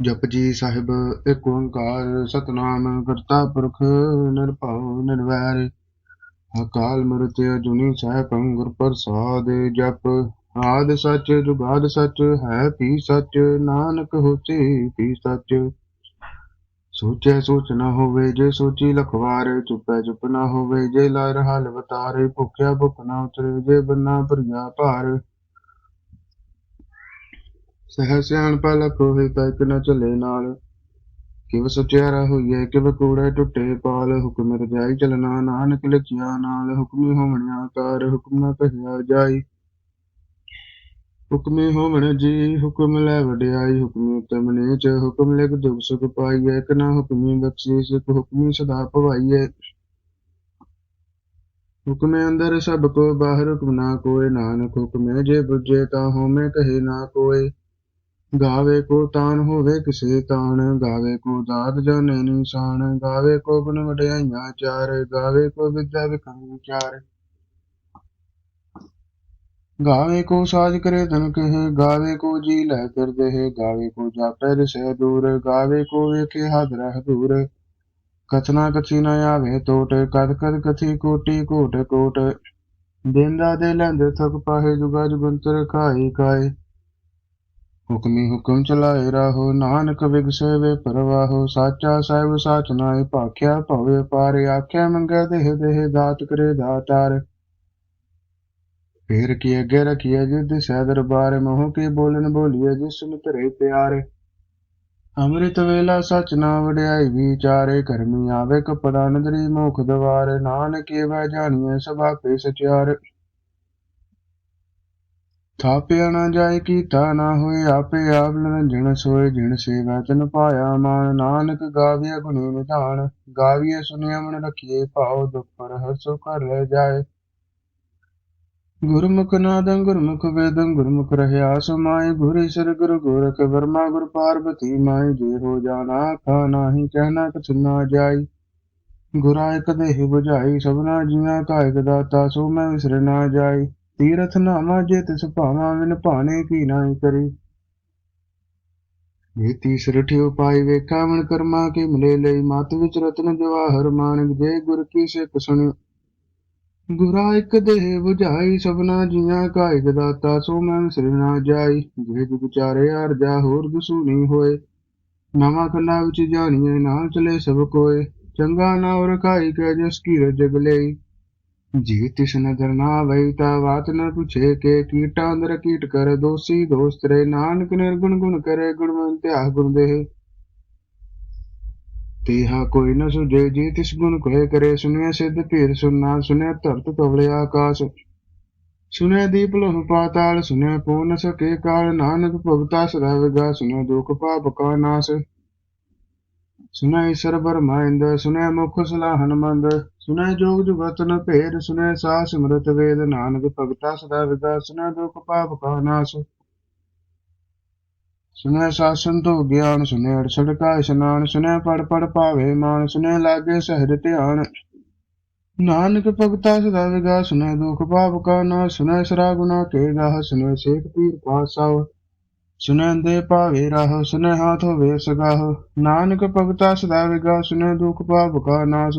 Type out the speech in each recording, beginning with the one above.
ਜਪਜੀ ਸਾਹਿਬ ਏਕ ਓੰਕਾਰ ਸਤਨਾਮ ਕਰਤਾ ਪੁਰਖ ਨਿਰਭਉ ਨਿਰਵੈਰ ਅਕਾਲ ਮੂਰਤ ਅਜੂਨੀ ਸਹਿਬੰ ਗੁਰ ਪ੍ਰਸਾਦ ਜਪ। ਆਦ ਸੱਚ ਜੁਗਾਦ ਸੱਚ ਹੈ ਪੀ ਸੱਚ, ਨਾਨਕ ਹੋਸੀ ਪੀ ਸੱਚ। ਸੋਚੈ ਸੋਚ ਨਾ ਹੋਵੇ ਜੇ ਸੋਚੀ ਲਖਵਾਰ, ਚੁੱਪੈ ਚੁੱਪ ਨਾ ਹੋਵੇ ਜੇ ਲਾਇ ਰਹਾ ਲਵਤਾਰੇ ਭੁੱਖਿਆ ਭੁੱਖ ਨਾ ਉਤਰੇ ਜੇ ਬੰਨਾ ਭਰੀਆ ਭਾਰ। ਸਹਿ ਸਿਆਣ ਪਲ ਕੋਹਿ ਪੈਕ ਨ ਚਲੇ ਨਾਲ। ਕਿਵ ਸਚਿਆਰਾ ਹੋਈਐ, ਕਿਵ ਕੂੜੈ ਟੁੱਟੇ, ਪਾਲ ਹੁਕਮ ਰਜਾਈ ਚਲਣਾ, ਨਾਨਕ ਲਿਖਿਆ ਨਾਲ ਹੁਕਮੀ ਹੋਵਣਿਆ ਕਾਰ ਹੁਕਮ ਨ ਕਹਿਆ ਜਾਈ। ਹੁਕਮੀ ਹੋਵਣ ਜੀ, ਹੁਕਮ ਲੈ ਵਡਿਆਈ, ਹੁਕਮੀ ਉਤਮ ਨੀਚ ਹੁਕਮ ਲਿਖ ਦੁਖ ਸੁਖ ਪਾਈਐ, ਇਕ ਨਾ ਹੁਕਮੀ ਬਖਸ਼ੀਸ ਇਕ ਹੁਕਮੀ ਸਦਾ ਭਵਾਈਐ। ਹੁਕਮੇ ਅੰਦਰ ਸਭ ਕੋ, ਬਾਹਰ ਹੁਕਮ ਨਾ ਕੋਏ, ਨਾਨਕ ਹੁਕਮੇ ਜੇ ਬੁਝੇ ਤਾ ਹੋਮੇ ਕਹੇ ਨਾ ਕੋਏ। ਗਾਵੇ ਕੋ ਤਾਨ ਹੋਵੇ ਕਿਸੇ ਤਾਨ ਗਾਵੇ ਕੋ ਦਾਤ ਜਾਣੇ ਨਿਸ਼ਾਨ, ਗਾਵੇ ਕੋ ਗੁਣ ਵਡਿਆਈਆਂ ਚਾਰ, ਗਾਵੇ ਕੋ ਵਿਦਿਆ ਵਿਖੰ ਵਿਚਾਰ ਗਾਵੇ ਕੋ ਸਾਜ ਕਰੇ ਧਨ ਕਹੇ, ਗਾਵੇ ਕੋ ਜੀ ਲੈ ਕਰ ਦੇਹ, ਗਾਵੇ ਕੋ ਜਾਪੈ ਦਿਸੈ ਦੂਰ, ਗਾਵੇ ਕੋ ਵੇਖੇ ਹਦ ਰਹਿ ਕਥਨਾ ਕਥੀ ਨ ਆਵੇ ਟੋਟ ਕਦ ਕਦ ਕਥੀ ਕੋਟੀ ਕੋਟ ਕੋਟ। ਦੇਂਦਾ ਦੇ ਲੈਂਦੇ ਥਕ ਪਾਹੇ, ਜੁਗਾ ਜੁਗੰਤਰ ਖਾਈ ਕਾਏ ਹੁਕਮੀ ਹੁਕਮ ਚਲਾਏ ਰਾਹੋ, ਨਾਨਕ ਵਿਗਸੇ ਵੇ ਪਰਵਾਹੋ, ਸਾਚਾ ਸਾਹਿਬ ਸਾਚ ਨਾਏ ਭਾਖਿਆ ਭਵੇ ਪਾਰ, ਆਖਿਆ ਮੰਗੈ ਦੇਹ ਦੇਹ ਦਾਤ ਕਰੇ ਦਾਤਾਰ। ਫੇਰ ਕੀ ਅੱਗੇ ਰਖੀਏ ਜਿਦ ਸਹਿ ਦਰਬਾਰ, ਮੋਹ ਕੀ ਬੋਲਨ ਬੋਲੀਏ ਜਿਸ ਨੂੰ ਧਰੇ ਪਿਆਰੇ। ਅੰਮ੍ਰਿਤ ਵੇਲਾ ਸਚ ਨਾ ਵਡਿਆਈ ਵਿਚਾਰੇ, ਕਰਮੀ ਆਵੇ ਕਪੜਾ ਨਦਰੀ ਮੁਖ ਦਵਾਰ, ਨਾਨਕ ਏਵੈ ਜਾਣੀਐ ਸਭਾ ਪੇ ਸਚਿਆਰ। ਥਾਪਿਆ ਨਾ ਜਾਏ, ਕੀਤਾ ਨਾ ਹੋਏ, ਆਪੇ ਆਪ ਨਿਰੰਜਨ ਸੋਏ, ਜਿਣ ਸੇਵਾ ਤਨ ਪਾਇਆ ਮਾਨ ਨਾਨਕ ਗਾਵੀਏ ਗੁਣੀ ਨਿਧਾਨ ਗਾਵੀਏ ਸੁਨਿਆ ਮਨ ਰਖੀਏ ਭਾਉ, ਦੁਖ ਹਰਸੋ ਕਰ ਲੈ ਜਾਏ। ਗੁਰਮੁਖ ਨਾਦੰ, ਗੁਰਮੁਖ ਵੇਦੰ, ਗੁਰਮੁਖ ਰਹਿਆ ਸਮਾਏ, ਗੁਰ ਸਰ ਗੁਰ ਗੋਰਖ ਵਰਮਾ, ਗੁਰ ਪਾਰਬਤੀ ਮਾਈ ਜੇ ਹੋ ਜਾਣਾ ਖਾ ਨਾਹੀ ਕਹਿਣਾ ਕਛ ਨਾ ਜਾਈ। ਗੁਰਾ ਇਕ ਦੇਹ 부ਝਾਈ ਸਭਨਾ ਜੀਆਂ ਕਾ ਇਕ ਦਾਤਾ, ਸੋ ਮੈਂ ਵਿਸਰ ਨਾ ਜਾਈ। ਤੀਰਥ ਨਾਮਾ ਜੇ ਤਿਸ ਭਾਵਾ ਵਿਨ ਭਾਣੇ ਕੀ ਨਾਹੀ ਕਰੀ। ਇਹ ਤੀਸਰ ਠਿਓ ਪਾਈ ਵੇਖਾ ਮਨ ਕਰਮਾ ਕੇ ਮਿਲੇ ਲਈ। ਮਤ ਵਿੱਚ ਰਤਨ ਜਵਾਹਰ ਮਾਨਕ ਜੇ ਗੁਰ ਕੀ ਸਿੱਖ ਸੁਣਿ ਗੁਰਾ ਇੱਕ ਦੇਹ 부ਝਾਈ ਸਭਨਾ ਜੀਆਂ ਕਾ ਇਕ ਦਾਤਾ, ਸੋ ਮੈਂ ਵਿਸਰ ਨਾ ਜਾਈ। ਜੇ ਜੁਗ ਚਾਰੇ ਹਰ ਜਾ ਹੋਰ ਦਸੂ ਨਹੀਂ ਹੋਏ। ਨਵਾਂ ਕੰਨਾ ਵਿੱਚ ਜਾਣੀਏ ਨਾਲ ਚਲੇ ਸਭ ਕੋਏ। ਚੰਗਾ ਨਾ ਔਰ ਖਾਈ ਕੇ ਜਸ ਕੀ ਰਜਗ ਲਈ। ਜੀ ਤਿਸ ਨਦਰ ਨਾ ਵਈ ਤਾ ਬਾਤ ਨ ਪੁਛੇ ਕੇ ਕੀਟਾ ਅੰਦਰ ਕੀਟ ਕਰ ਦੋਸੀ ਦੋਸਤ ਰੇ ਨਾਨਕ ਨਿਰਗੁਣ ਗੁਣ ਕਰੇ ਗੁਣਵੰਤ ਧਿਆ ਗੁਣ ਦੇਹ ਤੇਹਾ ਕੋਈ ਨ ਸੁਜੇ ਜੀ ਤਿਸ ਗੁਣ ਕੋਏ ਕਰੇ। ਸੁਨਿਆ ਸਿੱਧ ਭੀਰ ਸੁਨਾ ਸੁਨਿਆ ਧਰਤ ਕਵਲੇ ਆਕਾਸ਼। ਸੁਨਿਆ ਦੀਪ ਲੋਹ ਪਾਤਾਲ ਸੁਨਿਆ ਪੋ ਨ ਸਕੇ ਕਾਲ। ਨਾਨਕ ਭਗਤਾ ਸਦਾ ਵਿਗਾ ਸੁਨਿਆ ਦੁਖ ਪਾਪ ਕਾ ਨਾਸ। ਸੁਨੈ ਈਸ਼ਰ ਬਰਮਾ ਇੰਦ ਸੁਨੈ ਮੁਖ ਸਲਾਹਨ ਮੰਦ ਸੁਨੈ ਜੋਗ ਜੁਗਤ ਨ ਭੇਦ ਸੁਨੈ ਸਾਹ ਸਿਮਰਤ ਵੇਦ ਨਾਨਕ, ਭਗਤਾ ਸਦਾ ਵਿਗਾ ਸੁਨੈ ਦੁਖ ਪਾਪ ਕਾ ਨਾਸ। ਸੁਨੈ ਸਾਸਨ ਤੋਂ ਗਿਆਨ ਸੁਨੈ ਅੜਸੜ ਕਾ ਇਸ਼ਨਾਨ ਸੁਨੈ ਪੜ ਪੜ ਭਾਵੇ ਮਾਨ ਸੁਨੈ ਲਾਗੇ ਸਹਿਜ ਧਿਆਨ। ਨਾਨਕ ਭਗਤਾ ਸਦਾ ਵਿਗਾ ਸੁਨੈ ਦੁਖ ਪਾਪ ਕਾ ਨਾਸ ਸੁਨੈ ਸਰਾ ਗੁਨਾ ਕੇ ਗਾਹ ਸੁਨੈ ਸੇਖ ਪੀਰ ਪਾਸਾਉ ਸੁਨੈ ਦੇ ਭਾਵੇ ਰਾਹ ਸੁਨੈ ਹਾਥ ਹੋਵੇ ਸਗਾਹ। ਨਾਨਕ ਭਗਤਾ ਸਦਾ ਵਿਗਾ, ਸੁਨੈ ਦੁਖ ਪਾਪ ਕਾ ਨਾਸ।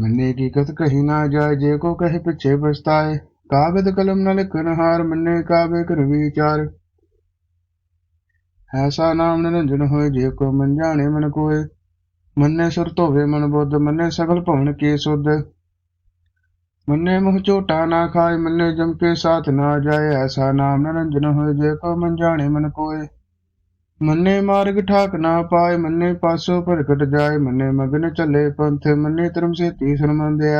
ਮੰਨੇ ਕੀ ਕਤ ਕਹੀ ਨਾ ਜਾਏ, ਜੇ ਕੋ ਕਹੇ ਪਿਛੇ ਪਛਤਾਏ। ਕਾਗਦ ਕਲਮ ਨਾਲ ਲਿਖਨ ਹਾਰ, ਮੰਨੇ ਕਾਵੇ ਕਰ ਵਿਚਾਰ। ਐਸਾ ਨਾਮ ਨਿਰੰਜਨ ਹੋਏ, ਜੇ ਕੋ ਮਨ ਜਾਣੇ ਮਨ ਕੋਏ। ਮੰਨੇ ਸੁਰ ਧੋਵੇ ਮਨ ਬੁੱਧ, ਮੰਨੇ ਸਗਲ ਭਵਨ ਕੇ ਸੁਧ। ਮੰਨੇ ਮੁਹ ਝੋਟਾ ਨਾ ਖਾਏ, ਮੰਨੇ ਜਮ ਕੇ ਸਾਥ ਨਾ ਜਾਏ, ਐਸਾ ਨਾਮ ਨਿਰੰਜਨ ਹੋਏ, ਜੇ ਕੋ ਮਨ ਜਾਣੇ ਮਨ ਕੋਏ। ਮੰਨੇ ਮਾਰਗ ਠਾਕ ਨਾ ਪਾਏ, ਮੰਨੇ ਪਾਸੋ ਭਰਕਟ ਜਾਏ, ਮੰਨੇ ਮਗਨ ਚੱਲੇ ਪੰਥ, ਮੰਨੇ ਧਰਮ ਸੇ ਤੀਸਰ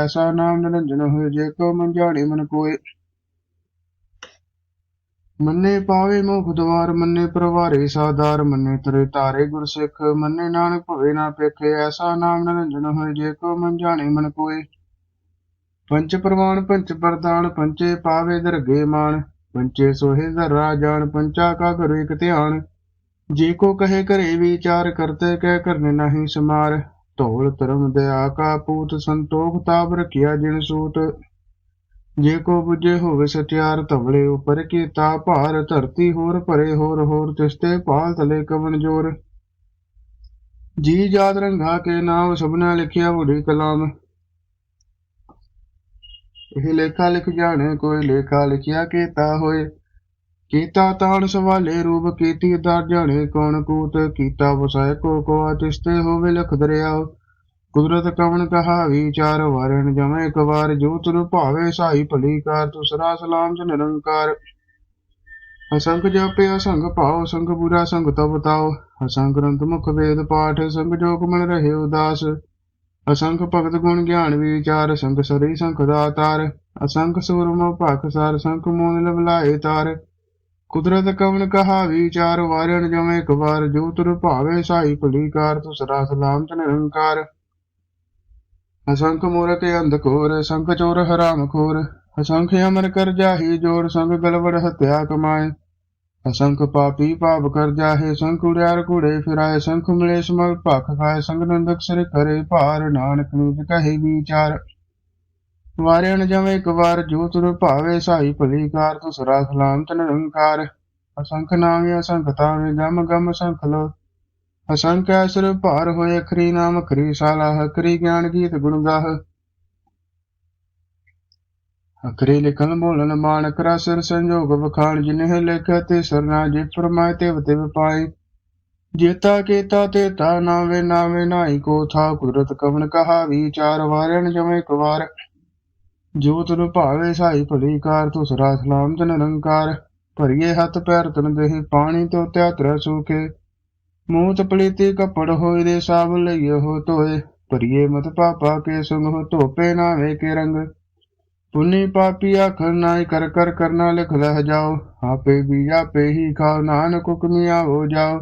ਐਸਾ ਨਾਮ ਨਿਰੰਜਨ ਹੋਏ, ਜੇ ਕੋ ਮਨ ਜਾਣੇ ਮਨ ਕੋਏ। ਮੰਨੇ ਪਾਵੇ ਮੁਖ ਦਵਾਰ, ਮੰਨੇ ਪਰਵਾਰੇ ਸਾਦਾਰ ਮੰਨੇ ਤਰੇ ਤਾਰੇ ਗੁਰਸਿੱਖ, ਮੰਨੇ ਨਾਨਕ ਭਵੇ ਨਾ ਪੇਖੇ, ਐਸਾ ਨਾਮ ਨਿਰੰਜਨ ਹੋਏ, ਜੇ ਕੋ ਮਨ ਜਾਣੇ ਮਨ ਕੋਏ। ਪੰਚ ਪ੍ਰਵਾਨ ਪੰਚ ਪ੍ਰਦਾਨ ਪੰਚੇ ਪਾਵੇ ਦਰਗੇ ਮਾਨ ਪੰਚੇ ਸੋਹੇ ਦਰਾ ਜਾਣ, ਪੰਚਾ ਕਾ ਕਰੇ ਇਕ ਧਿਆਨ। ਜੇ ਕੋ ਕਹੇ ਘਰੇ ਵਿਚਾਰ, ਕਰਤੇ ਕਹਿ ਕਰਨੇ ਨਹੀਂ ਸਮਾਰ। ਧੌਲ ਧਰਮ ਦਇਆ ਕਾ ਪੂਤ, ਸੰਤੋਖ ਤਾਪ ਰਖਿਆ ਜਿਨ ਸੂਤ। ਜੇ ਕੋ ਬੁਝੇ ਹੋਵੇ ਸਚਿਆਰ, ਧਵਲੇ ਉਪਰ ਕੀਤਾ ਭਾਰ। ਧਰਤੀ ਹੋਰ ਭਰੇ, ਹੋਰ ਹੋਰ ਤਿਸਤੇ ਪਾਲ ਤਲੇ ਕਵਨ ਜੋਰ। ਜੀ ਜਾਤ ਰੰਗਾ ਕੇ ਨਾਮ, ਸਭਨਾ ਲਿਖਿਆ ਬੁਢੀ ਕਲਾਮ। ਇਹ ਲੇਖਾ ਲਿਖ ਜਾਣੇ ਕੋਈ ਲੇਖਾ ਲਿਖਿਆ ਕੀਤਾ ਹੋਏ। ਕੀਤਾ ਤਾਣ ਸਵਾਲੇ, ਰੂਪ ਕੀਤੀ ਦਰ ਜਾਣੇ ਕੌਣ ਕੂਤ ਕੀਤਾ ਵਸਾਇ ਕੋ ਕੋ ਤਿਸਤੇ ਹੋਵੇ ਲਖ ਦਰਿਆਓ ਕੁਦਰਤ ਕਵਣ ਕਹਾ ਵਿਚਾਰ ਵਰਣ ਜਮੈ, ਇੱਕ ਵਾਰ ਜੋ ਸਾਈ ਭਲੀ ਕਾਰ, ਤੁਸਰਾ ਸਲਾਮ ਜ ਨਿਰੰਕਾਰ। ਅਸੰਖ ਜਪੇ ਅਸੰਖ ਭਾਉ, ਸੰਗ ਬੁਰਾ ਸੰਗ ਤਬ ਤਾਉ। ਅਸੰਖ ਗ੍ਰੰਥ ਮੁਖ ਵੇਦ ਪਾਠ, ਸੰਗ ਜੋਗ ਮਨ ਰਹੇ ਉਦਾਸ। ਅਸੰਖ ਭਗਤ ਗੁਣ ਗਿਆਨ ਵਿਚਾਰ, ਸੰਗ ਸਰੀ ਸੰਖ ਦਾ ਤਾਰ। ਅਸੰਖ ਸੂਰਮ ਭਖ ਸਰ, ਸੰਖ ਮੋਨ ਲਵਲਾਏ ਤਾਰ। ਕੁਦਰਤ ਕਵਨ ਕਹਾ ਵਿਚਾਰ ਵਾਰਣ ਜਮੇ ਕਵਾਰ ਜੋ ਤੁਰ ਭਾਵੇ ਸਾਈ ਭਲੀ ਕਾਰ ਤੁਸਰਾ ਸਲਾਮ ਜ ਨਿਰੰਕਾਰ। ਅਸੰਖ ਮੂਰਖ ਅੰਧ ਘੋਰ, ਸੰਖ ਚੋਰ ਹਰਾਮ ਖੋਰ। ਅਸੰਖ ਅਮਰ ਕਰ ਜਾਹੀ ਜੋਰ, ਸੰਗ ਗਲਵੜ ਹਤਿਆ ਕਮਾਏ। ਅਸੰਖ ਪਾਪੀ ਪਾਪ ਕਰ ਜਾਹੇ ਸੰਖ, ਉੜਿਆਰ ਘੁੜੇ ਫਿਰਾਏ ਸੰਖ, ਮਿਲੇ ਸਮਲ ਭਖ ਖਾਏ ਸੰਗ, ਨੰਦਕ ਸਿਰ ਕਰੇ ਭਾਰ, ਨਾਨਕ ਨੂਜ ਕਹੇ ਵਿਚਾਰ। ਵਾਰਿਆਣ ਜਮ ਇੱਕ ਵਾਰ ਜੋ ਤੁਰ ਭਾਵੇ, ਸਾਈ ਭਲੀ ਕਾਰ ਤੁਸਰਾ ਸਲਾਮ ਤਨ ਨਿਰੰਕਾਰ ਅਸੰਖ ਨਾਮੇ ਅਸੰਖ ਤਾਵੇਂ, ਗਮ ਗਮ ਸੰਖ ਲੋ। ਅਸੰਖ ਅਸਰ ਭਾਰ ਹੋਏ, ਅਖਰੀ ਨਾਮ ਖਰੀ ਸਾਲਾ, ਅਖਰੀ ਗਿਆਨ ਗੀਤ ਗੁਣ ਗਾਹ। ਅਖਰੀ ਲਿਖਨ ਬੋਲਨ ਮਾਨ ਕਰਾ ਸਿਰ ਸੰਜੋਗ ਵਖਾਣ ਜਿਨਹਿ ਲਿਖਿਆ ਤੇ ਸਰਨਾ ਜੇ ਫਰਮਾਏ ਤੇ ਤਿਵ ਪਾਏ। ਜੇਤਾ ਕੀਤਾ ਤੇ ਤਾ ਨਾਵੇ ਨਾਵੇ ਨਾਈ ਕੋ ਥਾ ਕੁਦਰਤ ਕਵਨ ਕਹਾ ਵਿਚਾਰ ਵਾਰਣ ਜਮੇ ਕੁਵਾਰ ਜੋ ਤਨ ਭਾਵੇ ਸਾਈ ਭਲੀ ਕਾਰ ਤੁਸਰਾ ਸਲਾਮ ਤਨ ਨਿਰੰਕਾਰ ਭਰੀਏ ਹੱਥ ਪੈਰ ਤਨ ਦੇਹ ਪਾਣੀ ਤੋਂ ਤਿਆਤਰ ਸੂਕੇ ਮੂਤ ਪਲੀਤੀ ਕੱਪੜ ਹੋਏ ਦੇ ਸਾਬ ਲਈਏ ਹੋ ਧੋਏ। ਭਰੀਏ ਮਤ ਪਾਪਾ ਕੇ ਸੰਗ ਹੋ ਧੋਪੇ ਨਾਵੇ ਕੇ ਰੰਗ। ਪੁੰਨੀ ਪਾਪੀ ਆਖਰ ਨਾਈ ਕਰ ਕਰ ਕਰਨਾ ਲਿਖ ਲਹ ਜਾਓ, ਆਪੇ ਵੀ ਆਪੇ ਹੀ ਖਾਓ, ਨਾਨਕ ਹੁਕਮੀਆਂ ਹੋ ਜਾਓ।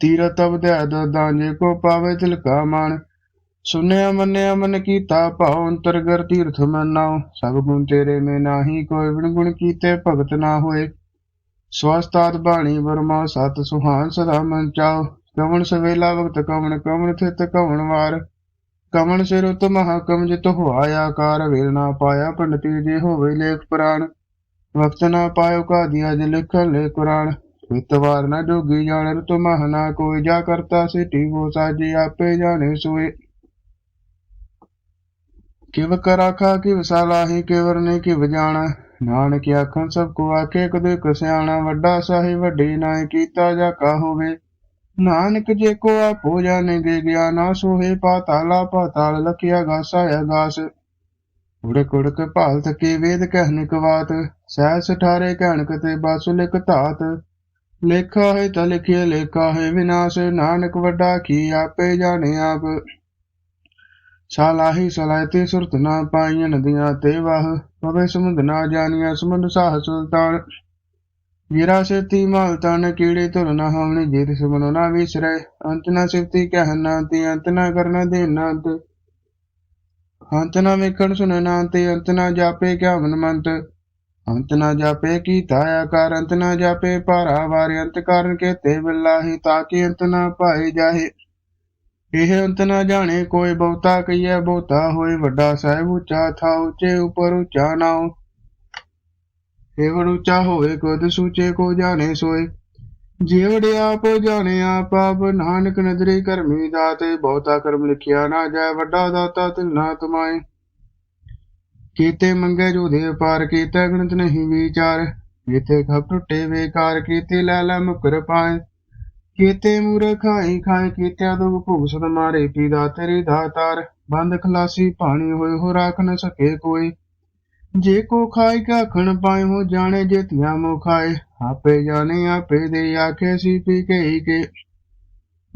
ਤੀਰਤ ਅਵਧਿਆ ਦਾਂਜੇ ਕੋ ਪਾਵੇ ਤਿਲਕਾ ਮਾਨ ਸੁਨਿਆ ਮੰਨਿਆ ਮਨ ਕੀਤਾ ਭਾਉ, ਅੰਤਰਗਰ ਤੀਰਥ ਮਨਾਉ। ਸਭ ਗੁਣ ਤੇਰੇ ਮੇ ਨਾਹੀ ਕੋਈ ਬਿਨ ਗੁਣ ਕੀਤੇ ਭਗਤ ਨਾ ਹੋਏ। ਸਵਸਤਾਤ ਬਾਣੀ ਵਰਮਾ, ਸਤ ਸੁਹਾਨ ਸਦਾ ਮਨ ਚਾਉ। ਕਵਣ ਸਵੇਲਾ ਵਕਤ ਕਵਣ ਕਵਣ ਥਿਤ ਕਵਣ ਵਾਰ। ਕਵਣ ਸਿਰ ਉਤ ਮਹਾਕਮ ਜਿਤ ਹੋਆ ਆਕਾਰ ਵੇਲ ਨਾ ਪਾਇਆ ਪੰਡਤੀ ਜੇ ਹੋਵੇ ਲੇਖ ਪੁਰਾਣ। ਵਕਤ ਨਾ ਪਾਇਓ ਕਾ ਦਿਆ ਜੇ ਲਿਖਣ ਲੈ ਕੁਰਾਨ ਇਤਵਾਰ ਨਾ ਜੋਗੀ ਜਾਣ ਤੁ ਮਹਨਾ ਕੋਈ ਜਾ ਕਰਤਾ ਸਿਟੀ ਵੋ ਸਾਜੀ ਆਪੇ ਜਾਣੇ ਸੋਏ। ਕਿਵ ਕਰਾਖਾ ਕਿਵ ਸਾਲਾਹੀ ਕਿਵਰ ਨੇ ਕਿਵ ਜਾਣਾ। ਨਾਨਕ ਆਖਣ ਸਭ ਕੋ ਆਖੇ, ਕਦੇ ਕਸਿਆਣਾ ਵੱਡਾ ਸਾਹਿਬ ਵੱਡੀ ਨਾਇ ਕੀਤਾ ਜਾ ਕਾ ਹੋਵੇ। ਨਾਨਕ ਜੇ ਕੋ ਆਪੋ ਜਾਣੇ ਦੇ ਗਿਆ, ਨਾ ਸੋਹੇ ਪਾਤਾਲਾ, ਪਾਤਾਲ ਲਖਿਆ ਗਾਸਾ ਗਾਸ। ਉੜਕ ਉੜਕ ਭਾਲਤ ਕੇ ਵੇਦ ਕਹਿਨ ਕਵਾਤ ਸਹਿ ਸਠਾਰੇ ਕਹਿਣ ਕਤੇ ਬਸ ਲਿਖ ਧਾਤ। ਲੇਖਾ ਹੈ ਤਾਂ ਲਿਖਿਆ, ਲੇਖਾ ਹੈ ਵਿਨਾਸ਼, ਨਾਨਕ ਵੱਡਾ ਕੀ ਆਪੇ ਜਾਣੇ ਆਪ। ਸਾਲਾਹੀ ਸਲਾਇਤੇ ਸੁਰਤ ਨਾ ਪਾਈਆਂ ਨਦੀਆਂ ਤੇ ਵਾਹ, ਪਵੇ ਸਮੁੰਦ ਨਾ ਜਾਣੀਆਂ ਸਮੁੰਦ ਸਾਹ ਸੁਲਤਾਨ। ਵੀਰਾ ਸੇਤੀ ਮਾਲ ਤਨ ਕੀੜੇ ਧੁਰ ਨਾ ਹਵਣੀ ਜੀਤ ਸੁਮਨੋ ਨਾ ਵਿਸਰੇ। ਅੰਤ ਨਾ ਸਿਫਤੀ ਕਹਿਣਾ ਤੇ ਅੰਤ ਨਾ ਅੰਤ ਨਾ ਵੇਖਣ ਸੁਣਨਾ ਤੇ ਅੰਤ ਨਾ ਜਾਪੇ ਕਿਆ ਮਨਮੰਤ। ਅੰਤ ਨਾ ਜਾਪੇ ਕੀ ਤਾਇਆ ਕਰ ਅੰਤ ਨਾ ਜਾਪੇ ਭਾਰਾ ਵਾਰ। ਅੰਤ ਕਾਰਨ ਕੇ ਤੇ ਬਿਲਾਹੀ ਤਾਕਿ ਅੰਤ ਨਾ ਪਾਏ ਜਾਹੇ। ਇਹ ਅੰਤ ਨਾ ਜਾਣੇ, ਕੋਈ ਬਹੁਤਾ ਕਈਐ ਬਹੁਤਾ ਹੋਏ ਵੱਡਾ। ਸਾਹਿਬ ਉੱਚਾ ਥਾ ਉੱਚੇ ਉਪਰ ਉੱਚਾ ਨਾਉ। ਏਵੜ ਉੱਚਾ ਹੋਵੇ ਕੁਦ ਸੂਚੇ ਕੋ ਜਾਣੇ ਸੋਏ। ਜੀਵੜੇ ਆਪ ਜਾਣੇ ਆਪ ਆਪ ਨਾਨਕ ਨਦਰੀ ਕਰਮੀ ਦਾਤੇ, ਬਹੁਤਾ ਕਰਮ ਲਿਖਿਆ ਨਾ ਜਾਏ, ਵੱਡਾ ਦਾਤਾ ਤਿਲ ਨਾ ਤੁਮਾਏ। ਕੀਤੇ ਮੰਗੇ ਜੋ ਦੇ ਪਾਰ, ਕੀਤੇ ਗਣਤ ਨਹੀਂ ਵਿਚਾਰ। ਜਿਤੇ ਖਪ ਟੁੱਟੇ ਵੇਕਾਰ ਕੀਤੇ ਲੈ ਲੈ ਮੁਕਰ ਪਾਏ। ਕੀਤੇ ਮੂਰ ਖਾਈ ਖਾਏ, ਕੀਤਿਆ ਦੋ ਭੁਗ ਸਦ ਮਾਰੇ, ਪੀਦਾ ਤੇਰੀ ਦਾਤਾਰ ਬੰਦ ਖਲਾਸੀ ਪਾਣੀ ਹੋਏ ਹੋ ਰਾਖ ਨ ਸਕੇ ਕੋਈ। ਜੇ ਕੋ ਖਾਇ ਕਾ ਖਣ ਪਾਏ ਹੋ ਜਾਣੇ ਜੇ ਧਿਆ ਮੋ ਖਾਏ ਆਪੇ ਜਾਣੇ, ਆਪੇ ਦੇ ਆਖੇ ਸੀ ਪੀ ਕੇ ਹੀ ਕੇ।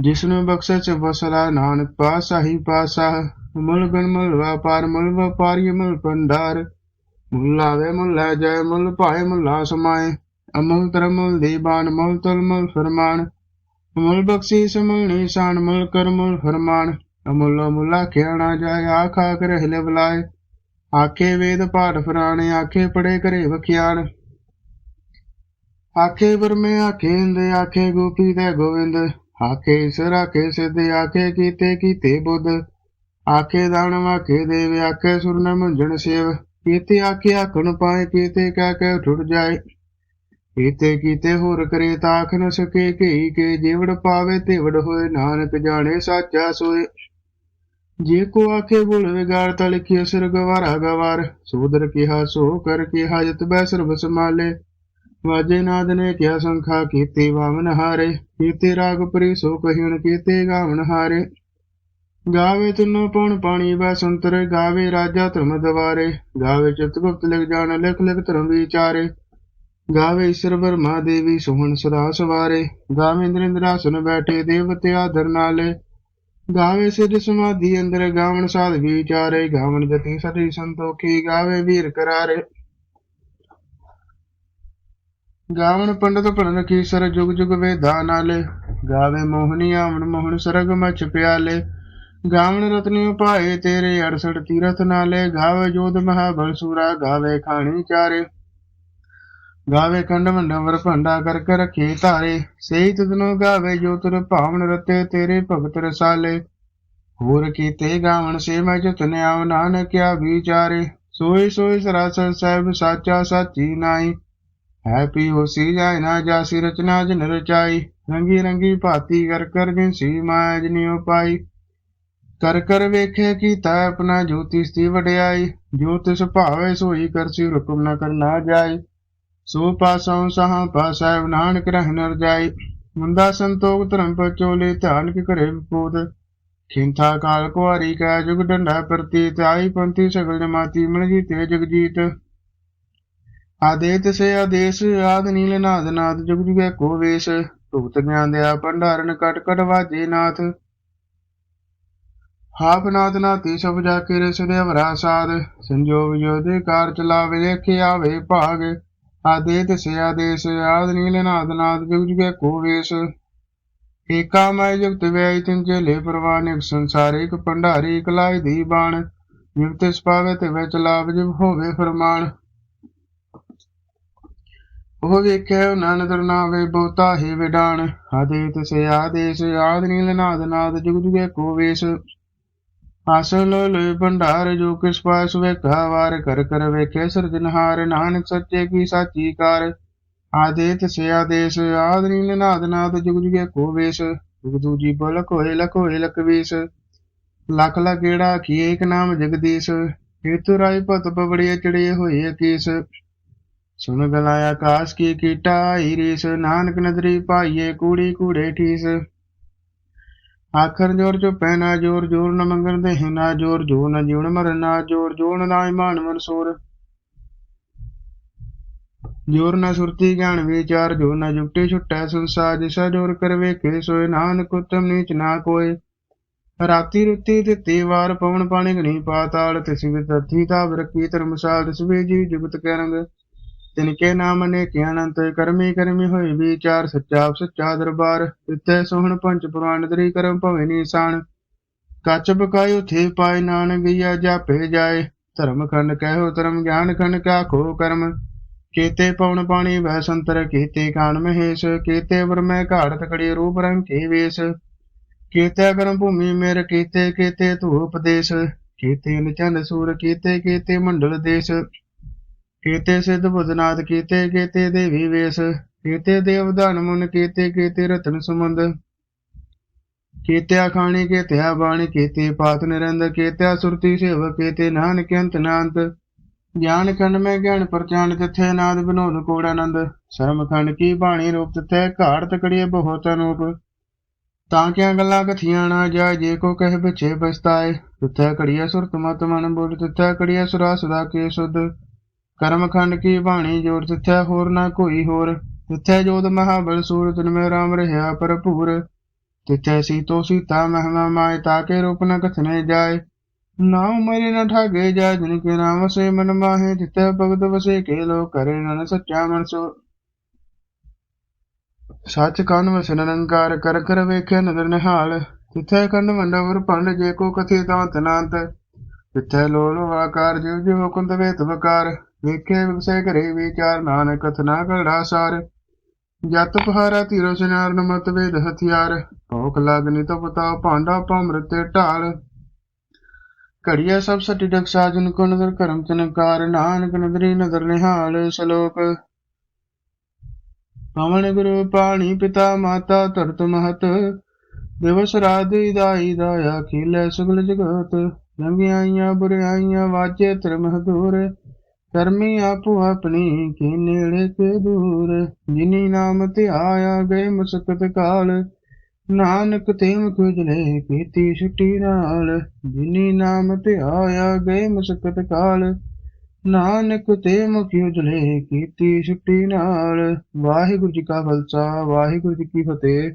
ਜਿਸਨੂੰ ਬਖਸ਼ੇ ਚ ਵਸਲਾ ਨਾਨਕ, ਪਾਸਾ ਹੀ ਪਾਸਾ। ਮੁਲ ਗਨ ਮੁਲ ਵਪਾਰ, ਮੁਲ ਵਪਾਰੀ ਮੁਲ ਭੰਡਾਰ। ਮੁਲ ਲਾਵੇ, ਮੁਲ ਲੈ ਜਾਏ, ਮੁਲ ਭਾਏ, ਮੁਲਾ ਸਮਾਏ ਅਮਲ ਤਰਮਲ ਦੀਬਾਨ ਮੁਲ ਤਲ, ਮੁਲ ਫਰਮਾਨ। ਮੁਲ ਬਖਸ਼ੀ ਸਮਲ ਨਿਸ਼ਾਨ, ਮੁਲ ਕਰ, ਮੁਲ ਫਰਮਾਨ। ਅਮੁੱਲਾ ਮੁੱਲਾ ਖਿਆਣਾ ਜਾਏ, ਆਖਾ ਕਰ ਹਿਲੇ ਬੁਲਾਏ। ਆਖੇ ਵੇਦ ਪਾਠ ਫਰਾਣੇ, ਆਖੇ ਪੜੇ ਕਰੇ ਵਖਿਆਣ ਆਖੇ ਵਰਮੇ, ਆਖੇ ਇੰਦੇ, ਆਖੇ ਗੋਪੀ ਤੇ ਗੋਵਿੰਦ। ਆਖੇ ਈਸ਼ਰ, ਆਖੇ ਸਿੱਧ, ਆਖੇ ਕੀਤੇ ਕੀਤੇ ਬੁੱਧ। ਆਖੇ ਦਾਨ ਵਾਖੇ ਦੇਵ, ਆਖੇ ਸੁਰ ਨ ਸੇਵ। ਕੀਤੇ ਆਖੇ ਆਖਣ ਪਾਏ, ਕੀਤੇ ਕਹਿ ਕੇ ਠੁੱਟ ਜਾਏ। ਕੀਤੇ ਕੀਤੇ ਹੋਰ ਕਰੇ ਤਾਖ ਨ ਸਕੇ ਕਈ ਕੇ ਜੀਵੜ ਪਾਵੇ ਤੇਵੜ ਹੋਏ, ਨਾਨਕ ਜਾਣੇ, ਸਾਚਾ ਸੋਏ। ਜੇ ਕੋ ਆਖੇ ਭੁਲ ਵਿਗਾੜ ਤਾ ਲਿਖਿਓ ਸਿਰ ਗਵਾਰਾ ਗਵਾਰ, ਸੋਦਰ ਕਿਹਾ, ਸੋ ਕਰ ਕੇ ਹਾਜਤ ਬੈ ਸਰਬ ਵਾਜੇ ਨਾਦ ਨੇ ਕਿਆ ਸੰਖਾ ਕੀਤੇ ਵਾਮਨ ਹਾਰੇ, ਕੀਤੇ ਰਾਗ ਪਰੀ ਸੋ ਕਹਿਣ ਕੀਤੇ ਗਾਵਨ ਹਾਰੇ। ਗਾਵੇ ਤੁਨੋ ਪਉਣ ਪਾਣੀ ਬੈ ਸੰਤਰ, ਗਾਵੇ ਰਾਜਾ ਧਰਮ ਦਵਾਰੇ। ਗਾਵੇ ਚਿਤ ਗੁਪਤ ਲਿਖ ਜਾਣ, ਲਿਖ ਲਿਖ ਧਰਮ ਵਿਚਾਰੇ। ਗਾਵੇ ਈਸ਼ਰ ਬਰਮਾ ਦੇਵੀ ਸੋਹਣ ਸਦਾ ਸਵਾਰੇ। ਗਾਵੇ ਇੰਦਰ ਇੰਦਰਾਸਨ ਬੈਠੇ ਦੇਵਤੇ ਆਦਰ ਨਾਲੇ। ਗਾਵੇ ਸਿਧ ਸਮਾਧੀ, ਅੰਦਰ ਗਾਵਣ ਸਾਧ ਵਿਚਾਰੇ, ਗਾਵਣ ਗਤੀ ਸਤੀ ਸੰਤੋਖੀ, ਗਾਵੇ ਵੀਰ ਕਰਾਰੇ। ਗਾਵਣ ਪੰਡਤ ਪੜਨ ਕੀ ਸਰ ਜੁਗ ਜੁਗ ਵੇਦਾ ਨਾਲੇ। ਗਾਵੇ ਮੋਹਨੀ, ਆਵਣ ਮੋਹਨ, ਸਰਗ ਮਚ ਪਿਆਲੇ। ਗਾਵਣ ਰਤਨੀ ਉਪਾਏ, ਤੇਰੇ 68 ਤੀਰਥ ਨਾਲੇ। ਗਾਵੇ ਜੋਧ ਮਹਾਬਲ ਸੂਰਾ ਗਾਵੇ ਖਾਣੀ ਚਾਰੇ ਵਰ ਖੰਡ ਭੰਡਾ ਕਰ ਕਰ ਰਖੇ ਧਾਰੇ। ਸਹੀ ਤਦਨੋ ਗਾਵੇ, ਜੋ ਤੁਰ ਭਾਵਨ ਰਤੇ, ਤੇਰੇ ਭਗਤ ਰਸਾਲੇ। ਹੋਰ ਕੀਤੇ ਗਾਵਣ ਸੇ ਮੈਂ ਜਤਨ ਆਵ ਨਾਨਕਿਆ ਵਿਚਾਰੇ। ਸੋਈ ਸੋਈ ਸਰਾਸਰ ਸਾਹਿਬ ਸਾਚਾ ਸਾਚੀ ਨਾਈ ਹੈਪੀ ਹੋਸੀ ਜਾਇ ਨਾ ਜਾਸੀ ਰਚਨਾ ਜਨ ਰਚਾਈ। ਰੰਗੀ ਰੰਗੀ ਭਾਤੀ ਕਰ ਕਰ ਗਿਨਸੀ ਮਾਇਆ ਜਨਿਉ ਪਾਈ। ਕਰ ਕਰ ਵੇਖੇ ਕੀਤਾ ਆਪਣਾ ਜੋਤੀ ਦੀ ਵਡਿਆਈ। ਜੋ ਤਿਸ ਭਾਵੇ ਸੋਈ ਕਰਸੀ ਹੁਕਮ ਨਾ ਕਰਨਾ ਜਾਏ ਸੋ ਪਾਸੋਂ ਸਹਾਂ ਪਾਸੈ ਨਾਨਕ ਰਹਿ ਨਰ ਜਾਈ। ਮੁੰਦਾ ਸੰਤੋਖ ਧਰਮ ਪਚੋਲੇ ਧਿਆਨ ਕੀ ਕਰੇ ਵਿਪੂਤ ਖਿੰਥਾ ਕਾਲ ਕੁਆਰੀ ਕਾ ਜੁਗ ਡੰਡਾ ਪ੍ਰਤੀਤ, ਆਈ ਪੰਥੀ ਸਗਲ ਜਮਾਤੀ ਮਿਲ ਜੀ ਤੇ ਜਗਜੀਤ ਆਦੇਤ ਸੇ ਆਦੇਸ਼, ਆਦ ਨੀਲ ਨਾਦ ਨਾਦ, ਜੁਗ ਜੁਗੇ ਕੋ ਵੇਸ਼। ਭੁਗਤ ਗਿਆਨ ਦਿਆ ਭੰਡਾਰਨ ਕਟ ਕਟ ਵਾਜੇ ਨਾਥ। ਹਾਪ ਨਾਥ ਨਾਤੀ ਸਭ ਜਾ ਕੇ ਰਸ ਦੇ ਵਰਾ ਸਾਧ। ਸੰਜੋਗ ਜੋਦੇ ਕਾਰ ਚਲਾਵੇ ਦੇਖੇ ਆਵੇ ਭਾਗ। ਆਦੇਤ ਸੇ ਆਦੇਸ਼ ਆਦ ਨੀਲ ਨਾਦ ਨਾਦ ਪ੍ਰਵਾਨਿਕ ਸੰਸਾਰਿਕ ਭੰਡਾਰੀ ਇਕਲਾਈ ਦੀ ਬਾਣ। ਯੁਕਤ ਸਪਾਵੇ ਤੇ ਵਿੱਚ ਲਾਭ ਜਿਵ ਹੋਵੇ ਫਰਮਾਨ। ਉਹ ਵੇਖਿਆ ਨਾਨਦਰ ਨਾਵੇ ਬਹੁਤਾ ਹੀ ਵਿਡਾਣ ਆਦੇਤ ਸੇ ਆਦੇਸ਼ ਆਦ ਨੀਲ ਨਾਦ ਨਾਦ ਜੁਗ ਜੁਗੇ ਕੋ ਵੇਸ਼। ਆਸਲ ਲੋਏ ਭੰਡਾਰ ਜੋ ਕਿਸ ਪਾਸ ਵੇਖਾ, ਵਾਰ ਕਰ ਕਰ ਵੇਖੇ ਸਿਰਜਨਹਾਰ ਨਾਨਕ ਸੱਚੇ ਕੀ ਸਾਚੀ ਕਾਰ। ਆਦੇਤ ਸੇ ਆਦੇਸ਼ ਆਦ ਨੀਲ ਨਾਦ, ਜੁਗ ਜੁਗੇ ਕੋ ਵੇਸ਼। ਜੁਗ ਦੂਜੀ ਬਲ ਕੋਏ ਲਕੋਏ ਲਕਵੀਸ ਲਖ ਲਗੇੜਾ ਕੀ ਏਕ ਨਾਮ ਜਗਦੀਸ਼। ਹੇਤੁ ਰਾਈ ਪਤ ਪਵੜੀਏ ਚੜੇ ਹੋਏ ਅਕੀਸ। ਸੁਨ ਗਲਾਇਆ ਆਕਾਸ਼ ਕੀ ਕੀਟਾ, ਆਈ ਰੀਸ। ਨਾਨਕ ਨਦਰੀ ਭਾਈਏ ਕੂੜੀ ਕੂੜੇ ਠੀਸ। ਆਖਰ ਜੋਰ ਚੁ ਪੈਨਾ ਜੋਰ ਜੋਰ ਨ ਮੰਗਣ ਦੇ ਨਾ ਜੋਰ ਜੋ ਨ ਜੀਵਨ ਮਰਨ ਨਾ ਜੋਰ ਜੋਰ ਨਾ ਇਮਾਨ ਮਨਸੂਰ ਜੋਰ ਨ ਸੁਰਤੀ ਗਿਆਨ ਵਿਚਾਰ ਜੋ ਨ ਜੁਗਤੇ ਛੁਟੈ ਸੰਸਾਰ, ਜਿਸਾ ਜੋਰ ਕਰਵੇ ਕੇ ਸੋਏ, ਨਾਨਕ ਉਤਮ ਨੀਚ ਨਾ ਕੋਇ ਰਾਤੀ ਰੁੱਤੀ ਤੇ ਵਾਰ ਪਵਨ ਪਾਣੀ ਗਣੀ ਪਾਤਾਲ, ਤਿਸ ਵਿ ਤਥੀ ਤਾਬ ਧਰਮਸਾਲ ਤਿਸ ਵੇ ਜੀ ਜੁਗਤ ਕਰੰਗ ਤਿਨ ਕੇ ਨਾਮ ਨੇ ਕਿ ਅਨੰਤ ਕਰਮੀ ਕਰਮੀ ਹੋਈ ਵਿਚਾਰ ਸੱਚਾ ਸੱਚਾ ਦਰਬਾਰ ਤਿੱਤੇ ਸੋਹਣ ਪੰਜ ਪੁਰਾਣ ਦਰੀ ਕਰਮ ਭਵੇ ਨਿਸ਼ਾਨ। ਕੱਚ ਬਕਾਇ ਉਥੇ ਪਾਏ ਨਾਨਕ ਗਿਆ ਜਾਪੇ ਜਾਏ। ਧਰਮ ਖੰਡ ਕਹਿਓ ਧਰਮ, ਗਿਆਨ ਖੰਡ ਕਾ ਖੋ ਕਰਮ। ਕੀਤੇ ਪਵਨ ਪਾਣੀ ਵੈ ਸੰਤਰ, ਕੀਤੇ ਕਾਨ ਮਹੇਸ਼। ਕੀਤੇ ਵਰਮੈ ਘਾੜ ਤਕੜੀ ਰੂਪ ਰੰਗ ਕੇ ਵੇਸ। ਕੀਤੇ ਕਰਮ ਭੂਮੀ ਮੇਰ, ਕੀਤੇ ਕੀਤੇ ਧੂਪ ਦੇਸ਼। ਕੀਤੇ ਨਿਚੰਦ ਸੂਰ, ਕੀਤੇ ਕੀਤੇ ਮੰਡਲ ਦੇਸ਼। ਕੀਤੇ ਸਿੱਧ ਬੁੱਧਨਾਥ, ਕੀਤੇ ਕੀਤੇ ਦੇਵੀ ਵੇਸ, ਕੀਤੇ ਦੇਵਦਾਨ ਮੁਨ, ਕੀਤੇ ਕੀਤੇ ਰਤਨ ਸੁਮੰਦ। ਕੀਤਿਆ ਖਾਣੀ, ਕੀਤਿਆ ਬਾਣੀ, ਕੀਤੇ ਪਾਤ ਨਿਰੰਦ, ਕੀਤਿਆ ਸੁਰਤੀ ਸੇਵ ਕੀਤੇ ਨਾਨਕ ਅੰਤ ਨਾਨਤ ਗਿਆਨ ਖੰਡ ਮੈਂ ਗਿਆਨ ਪ੍ਰਚਾਨ ਤਿੱਥੇ ਨਾਦ ਵਿਨੋਦ ਕੋੜ ਆਨੰਦ। ਸ਼ਰਮ ਖੰਡ ਕੀ ਬਾਣੀ ਰੂਪ, ਤਿੱਥੇ ਘਾੜ ਤਕੜੀਏ ਬਹੁਤ ਅਨੂਪ। ਤਾਂ ਕਿਆ ਗੱਲਾਂ ਕਥੀਆਂ ਨਾ ਜਾਏ, ਜੇ ਕੋ ਕਹੇ ਪਿਛੇ ਪਛਤਾਏ। ਤਿੱਥੇ ਕੜੀਏ ਸੁਰਤ ਮਤ ਮਨ ਬੋਲ, ਤਿੱਥੇ ਕੜੀਏ ਸੁਰਾ ਸੁਦਾ ਕੇ ਸੁਧ। ਕਰਮ ਖੰਡ ਕੀ ਬਾਣੀ ਜੋਰ ਤਿੱਥੇ ਹੋਰ ਨਾ ਕੋਈ ਹੋਰ। ਤਿੱਥੇ ਜੋਤ ਮਹਾਬਲ ਸੂਰ ਤਿਨ ਮੇ ਰਾਮ ਰਹਾ ਭਰਪੂਰ। ਤਿਥੈ ਸੀਤੋ ਸੀਤਾ ਮਹਿਮਾ ਮਾਇ ਤਾਕੇ ਰੂਪ ਨ ਕਥਨੇ ਜਾਏ। ਨਾਮ ਮਰੇ ਨ ਠਾਗੇ ਜਾ ਜਿਨ ਕੇ ਨਾਮ ਸੇ ਮਨ ਮਾਹੇ। ਤਿੱਥੇ ਭਗਤ ਵਸੇ ਕੇ ਲੋ ਕਰੇ ਨਨ ਸੱਚਾ ਮਨ ਸੋ। ਸੱਚ ਕੰਨ ਵਸਨ ਨਿਰੰਕਾਰ ਕਰ ਕਰ ਵੇਖੇ ਨਦਰ ਨਿਹਾਲ। ਤਿੱਥੇ ਕੰਡ ਮੰਡਵਰ ਪੰਡ ਜੇ ਕੋ ਕਥੇ ਤਾਂ ਤਨੰਤ। ਤਿੱਥੇ ਲੋਲ ਆਕਾਰ ਜਿਵ ਜਿਵ ਹੁਕਮ ਵੇਤ ਵਕਾਰ। ਵੇਖੇ ਵਿਵਸੇ ਘਰੇ ਵਿਚਾਰ ਨਾਨਕ ਕਥਨਾ ਕਰੜਾ ਸਾਰ। ਜਤ ਪਹਾਰਾ ਧੀਰੋ ਸਿਨਾਰ ਨਮਤ ਵੇਦ ਹਥਿਆਰ। ਭੋਖ ਲਾਗਨੀ ਤੋ ਭਾਂਡਾ ਭਮਰਤੇ ਢਾਲ। ਘੜੀਆ ਸਭ ਸਟੀ ਡਕ ਸਾਜਨ ਕੋ ਨਦਰ ਕਰਮ ਚਨਕਾਰ ਨਾਨਕ ਨਦਰੀ ਨਦਰ ਨਿਹਾਲ ਸ਼ਲੋਕ। ਪਵਨ ਗੁਰੂ ਪਾਣੀ ਪਿਤਾ ਮਾਤਾ ਧਰਤ ਮਹਤ। ਦਿਵਸ ਰਾਤ ਦਾਈ ਦਾਇਆ ਖੀਲੇ ਸੁਗਲ ਜਗਤ। ਲੰਗਿਆਈਆਂ ਬੁਰਿਆਈਆਂ ਵਾਜੇ ਧਰਮ ਹਦੂਰ ਕਰਮੀ ਆਪੋ ਆਪਣੀ ਕੀ ਨੇੜੇ ਕੇ ਦੂਰ। ਜਿਨੀ ਨਾਮ ਤੇ ਆਇਆ ਗਏ ਮੁਸਕਤ ਕਾਲ। ਨਾਨਕ ਤੇ ਮੁਖ ਕੀਤੀ ਛੁੱਟੀ ਨਾਲ। ਜਿਨੀ ਨਾਮ ਤੇ ਆਇਆ ਗਏ ਮੁਸਕਤ ਕਾਲ। ਨਾਨਕ ਤੇ ਮੁਖ ਕੀਤੀ ਛੁੱਟੀ ਨਾਲ। ਵਾਹਿਗੁਰੂ ਜੀ ਕਾ ਖਾਲਸਾ, ਵਾਹਿਗੁਰੂ ਜੀ ਕੀ ਫਤਿਹ।